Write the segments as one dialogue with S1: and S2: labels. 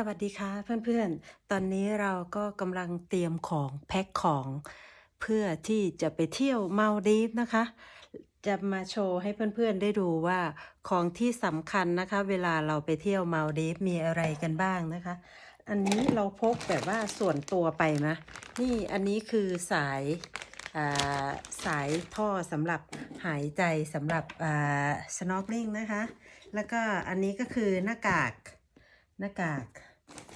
S1: สวัสดีค่ะเพื่อนๆ ตอนนี้เราก็กำลังเตรียมของแพ็คของ เพื่อที่จะไปเที่ยวมาลดีฟนะคะ จะมาโชว์ให้เพื่อนๆได้ดูว่าของที่สำคัญนะคะ เวลาเราไปเที่ยวมาลดีฟมีอะไรกันบ้างนะคะ อันนี้เราพกแบบว่าส่วนตัวไปนะนี่อันนี้คือสายาสายท่อสำหรับหายใจสำหรับ snorkeling นะคะ แล้วก็อันนี้ก็คือหน้ากาก หน้ากาก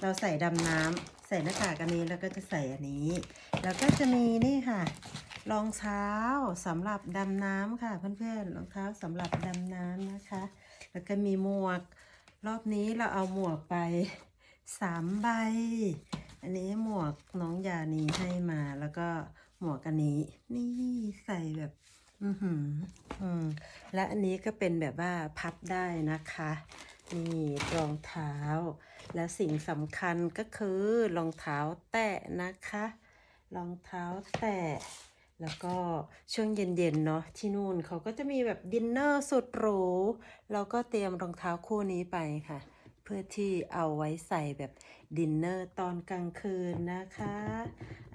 S1: เราใส่ดำน้ำใส่หน้ากากอันนี้แล้วก็จะใส่อันนี้ แล้วก็จะมีนี่ค่ะรองเท้าสำหรับดำน้ำค่ะเพื่อนๆรองเท้าสำหรับดำน้ำนะคะ แล้วก็มีหมวก รอบนี้เราเอาหมวกไปสามใบ อันนี้หมวกน้องยานีให้มาแล้วก็หมวกอันนี้ นี่ใส่แบบ อือหืออืมและอันนี้ก็เป็นแบบว่าพับได้นะคะ นี่รองเท้า และสิ่งสำคัญก็คือรองเท้าแตะนะคะ รองเท้าแตะ แล้วก็ช่วงเย็นๆเนาะที่นู่นเขาก็จะมีแบบดินเนอร์สุดหรู เราก็เตรียมรองเท้าคู่นี้ไปค่ะ เพื่อที่เอาไว้ใส่แบบดินเนอร์ตอนกลางคืนนะคะ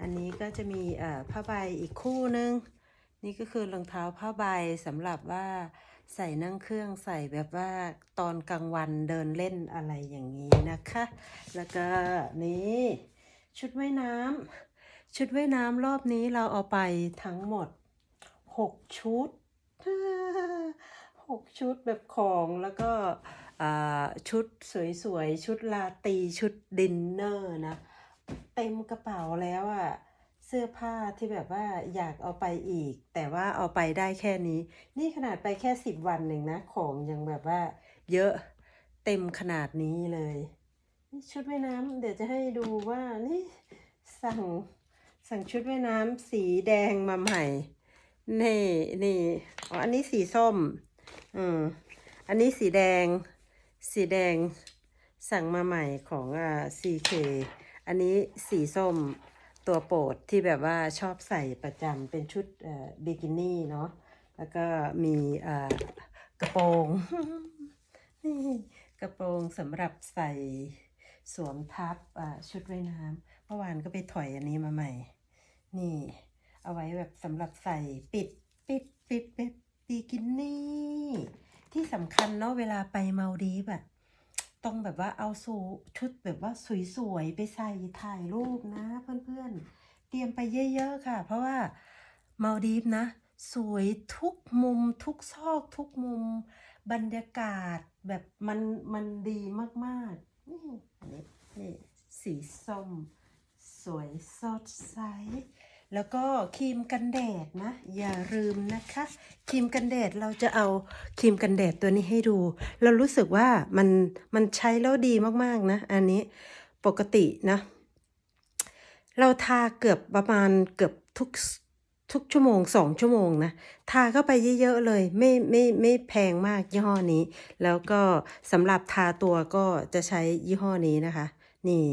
S1: อันนี้ก็จะมีผ้าใบอีกคู่นึง นี่ก็คือรองเท้าผ้าใบสำหรับว่า ใส่นั่งเครื่องใส่แบบว่าตอนกลางวันเดินเล่นอะไรอย่างนี้นะคะ แล้วก็นี่ชุดว่ายน้ำชุดว่ายน้ำรอบนี้เราเอาไปทั้งหมด 6 ชุด 6 ชุดแบบของแล้วก็ชุดสวยๆ ชุดลาตีชุดดินเนอร์นะ เต็มกระเป๋าแล้วอะ่ะ เสื้อผ้าที่แบบว่าอยากเอาไปอีก แต่ว่าเอาไปได้แค่นี้ นี่ขนาดไปแค่สิบวันหนึ่งนะ ของยังแบบว่า เยอะเต็มขนาดนี้เลยชุดว่ายน้ำเดี๋ยวจะให้ดูว่านี่สั่งสั่งชุดว่ายน้ำสีแดงมาใหม่ นี่นี่อ๋ออันนี้สีส้ม อืมอันนี้สีแดง สีแดงสั่งมาใหม่ของอ่า CK อันนี้สีส้ม ตัวโปรดที่แบบว่าชอบใส่ประจำเป็นชุดบิกินี่เนาะแล้วก็มีกระโปรงนี่กระโปรงสำหรับใส่สวมทับชุดว่ายน้ำเมื่อวานก็ไปถอยอันนี้มาใหม่ นี่ เอาไว้แบบสำหรับใส่ปิดปิดปิดแบบบิกินี่ ที่สำคัญเนาะเวลาไปมาลดีฟอะ ต้องแบบว่าเอาสูชุดแบบว่าสวยๆไปใส่ถ่ายรูปนะ เพื่อนๆ เตรียมไปเยอะๆค่ะ เพราะว่ามาดีฟนะ สวยทุกมุม ทุกซอกทุกมุม บรรยากาศแบบมันมันดีมากๆนี่นี่สีส้ม สวยสดใส แล้วก็ครีมกันแดดนะ อย่าลืมนะคะครีมกันแดดเราจะเอาครีมกันแดดตัวนี้ให้ดู เรารู้สึกว่ามันมันใช้แล้วดีมากๆนะ อันนี้ปกตินะ เราทาเกือบประมาณเกือบทุกทุกชั่วโมงสองชั่วโมงนะทาเข้าไปเยอะๆเลย ไม่ไม่ไม่แพงมากยี่ห้อนี้ แล้วก็สำหรับทาตัวก็จะใช้ยี่ห้อนี้นะคะ นี่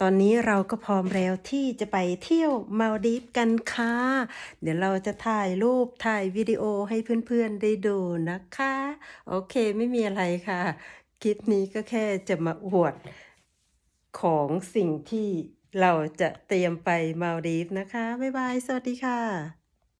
S1: ตอนนี้เราก็พร้อมแล้วที่จะไปเที่ยวมาลดีฟกันค่ะ เดี๋ยวเราจะถ่ายรูปถ่ายวิดีโอให้เพื่อนๆได้ดูนะคะ โอเคไม่มีอะไรค่ะ คลิปนี้ก็แค่จะมาอวดของสิ่งที่เราจะเตรียมไปมาลดีฟนะคะ บ๊ายบาย สวัสดีค่ะ